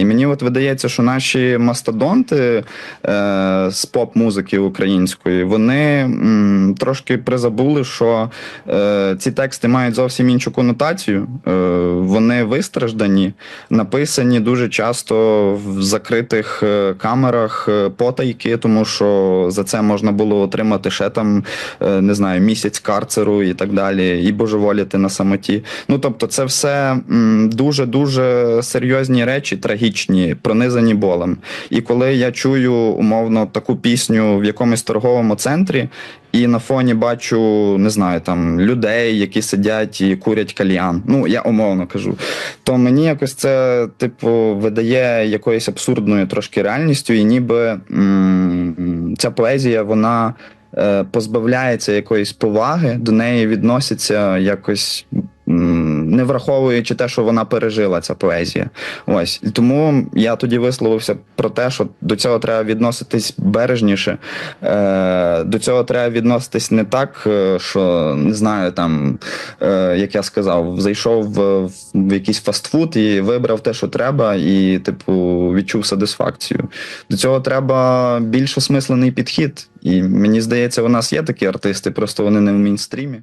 І мені от видається, що наші мастодонти е, з поп-музики української вони м, трошки призабули, що е, ці тексти мають зовсім іншу конотацію. Е, вони вистраждані, написані дуже часто в закритих е, камерах е, потайки, тому що за це можна було отримати ще там, е, не знаю, місяць карцеру і так далі, і божеволіти на самоті. Ну тобто, це все дуже дуже серйозні речі, трагічні, пронизані болем. І коли я чую умовно таку пісню в якомусь торговому центрі. І на фоні бачу, не знаю, там людей, які сидять і курять кальян. Ну я умовно кажу. То мені якось це, типу, видає якоюсь абсурдною трошки реальністю, і ніби м- ця поезія, вона е, позбавляється якоїсь поваги, до неї відносяться якось. Не враховуючи те, що вона пережила ця поезія, ось тому я тоді висловився про те, що до цього треба відноситись бережніше. Е, до цього треба відноситись не так, е, що не знаю, там е, як я сказав, зайшов в, в якийсь фастфуд і вибрав те, що треба, і, типу, відчув сатисфакцію. До цього треба більш осмислений підхід. І мені здається, у нас є такі артисти, просто вони не в мейнстрімі.